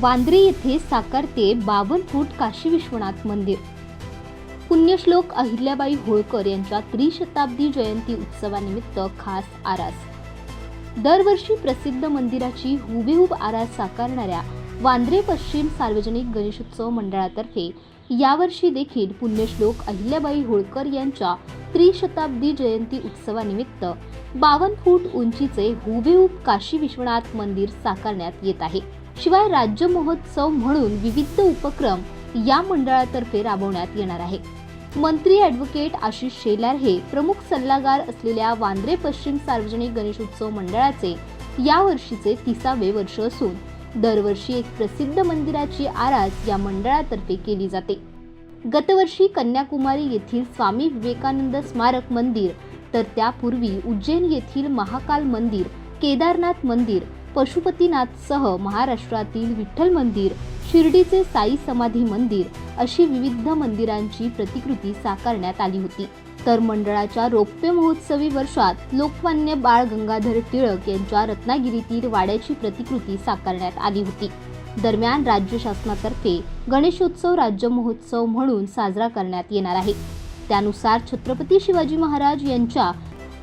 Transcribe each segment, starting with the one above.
वांद्रे येथे साकारते बावन फूट काशी विश्वनाथ मंदिर. पुण्यश्लोक अहिल्याबाई होळकर यांच्या त्रिशताब्दी जयंती उत्सवानिमित्त खास आरास. दरवर्षी प्रसिद्ध मंदिराची हुबेहूब आरास साकारणाऱ्या वांद्रे पश्चिम सार्वजनिक गणेशोत्सव मंडळातर्फे यावर्षी देखील पुण्यश्लोक अहिल्याबाई होळकर यांच्या त्रिशताब्दी जयंती उत्सवानिमित्त बावन फूट उंचीचे हुबेहूब काशी विश्वनाथ मंदिर साकारण्यात येत आहे. शिवाय राज्य महोत्सव म्हणून विविध उपक्रम या मंडळातर्फे राबवण्यात येणार आहे. मंत्री ॲडव्होकेट आशिष शेलार हे प्रमुख सल्लागार असलेल्या वांद्रे पश्चिम सार्वजनिक गणेशोत्सव मंडळाचे या वर्षीचे तिसावे वर्ष असून दरवर्षी एक प्रसिद्ध मंदिराची आरास या मंडळातर्फे केली जाते. गतवर्षी कन्याकुमारी येथील स्वामी विवेकानंद स्मारक मंदिर तर त्यापूर्वी उज्जैन येथील महाकाल मंदिर केदारनाथ मंदिर पशुपतीनाथसह महाराष्ट्रातील विठ्ठल मंदिर शिर्डीचे साई समाधी मंदिर अशी विविध मंदिरांची प्रतिकृती साकारण्यात आली होती. तर मंडळाच्या रौप्य महोत्सवी वर्षात लोकमान्य बाळ गंगाधर टिळक यांच्या रत्नागिरीतील वाड्याची प्रतिकृती साकारण्यात आली होती. दरम्यान राज्य शासनातर्फे गणेशोत्सव राज्य महोत्सव म्हणून साजरा करण्यात येणार आहे. त्यानुसार छत्रपती शिवाजी महाराज यांच्या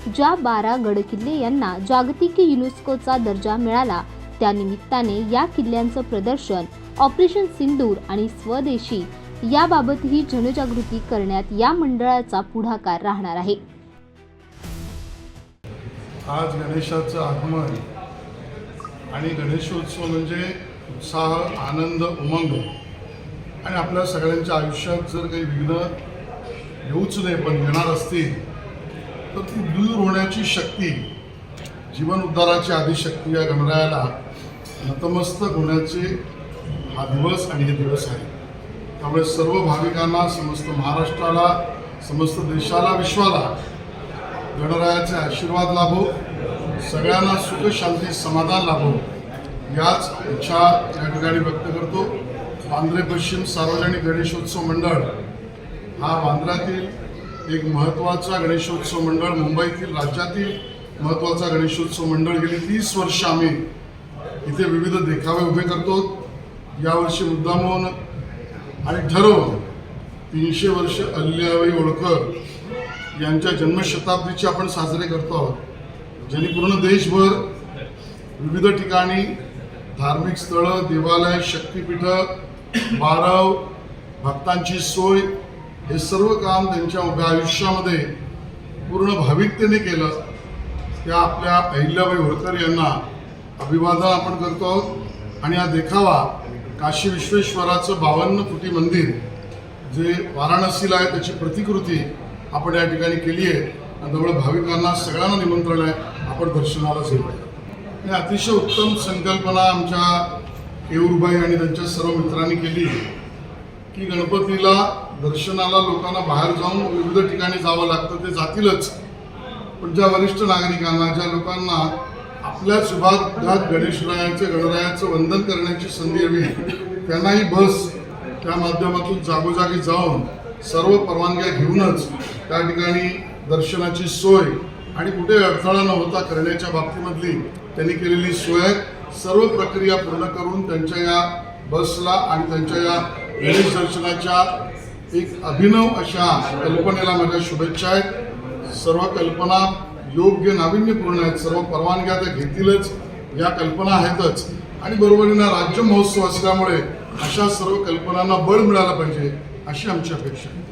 ज्या बारा गडकिल्ले यांना जागतिक युनेस्कोचा दर्जा मिळाला त्यानिमित्ताने या किल्ल्यांचं प्रदर्शन ऑपरेशन सिंदूर आणि स्वदेशी याबाबतही जनजागृती करण्यात या मंडळाचा पुढाकार राहणार आहे. आज गणेशाचं आगमन आणि गणेशोत्सव म्हणजे उत्साह आनंद उमंग आणि आपल्या सगळ्यांच्या आयुष्यात जर काही विघ्न येऊच नाही पण येणार असतील तर ती दूर होण्याची शक्ती जीवन उद्धाराची आदिशक्ती या गणरायाला नतमस्तक होण्याचे हा दिवस आणि हे दिवस आहे. त्यामुळे सर्व भाविकांना समस्त महाराष्ट्राला समस्त देशाला विश्वाला गणरायाचे आशीर्वाद लाभो सगळ्यांना सुख शांती समाधान लाभो याच इच्छा या ठिकाणी व्यक्त करतो. वांद्रे पश्चिम सार्वजनिक गणेशोत्सव मंडळ हा वांद्र्यातील एक महत्त्वाचा गणेशोत्सव मंडळ मुंबईतील राज्यातील महत्त्वाचा गणेशोत्सव मंडळ गेली तीस वर्ष आम्ही इथे विविध देखावे उभे करतो. यावर्षी मुद्दामून आणि ठरवून तीनशे वर्ष अल्ल्याबाई होळकर यांच्या जन्मशताब्दीचे आपण साजरे करतो आहोत. ज्यांनी पूर्ण देशभर विविध ठिकाणी धार्मिक स्थळं देवालय शक्तिपीठं बारव भक्तांची सोय हे सर्व काम त्यांच्या उभ्या आयुष्यामध्ये पूर्ण भाविकतेने केलं. त्या आपल्या अहिल्याबाई होळकर यांना अभिवादन आपण करतो आहोत. आणि हा देखावा काशी विश्वेश्वराचं बावन्न फुटी मंदिर जे वाराणसीला आहे त्याची प्रतिकृती आपण या ठिकाणी केली आहे. आणि त्यामुळे भाविकांना सगळ्यांना निमंत्रण आहे. आपण दर्शनाला जाऊया. आणि अतिशय उत्तम संकल्पना आमच्या केऊरबाई आणि त्यांच्या सर्व मित्रांनी केली की गणपतीला दर्शनाला लोकांना बाहेर जाऊन विविध ठिकाणी जावं लागतं ते जातीलच. पण ज्या वरिष्ठ नागरिकांना ज्या लोकांना आपल्या विभागात गणेशरायाचं गणरायाचं वंदन करण्याची संधी हवी त्यांनाही बस त्या माध्यमातून जागोजागी जाऊन सर्व परवानग्या घेऊनच त्या ठिकाणी दर्शनाची सोय आणि कुठे अडथळा न होता करण्याच्या बाबतीमधली त्यांनी केलेली सोय सर्व प्रक्रिया पूर्ण करून त्यांच्या या बसला आणि त्यांच्या या गणेश दर्शनाच्या एक अभिनव अशा कल्पनेला माझ्या शुभेच्छा आहेत. सर्व कल्पना योग्य नाविन्यपूर्ण आहेत. सर्व परवानग्या त्या घेतीलच. या कल्पना आहेतच. आणि बरोबरीनं राज्य महोत्सव असल्यामुळे अशा सर्व कल्पनांना बळ मिळालं पाहिजे अशी आमची अपेक्षा आहे.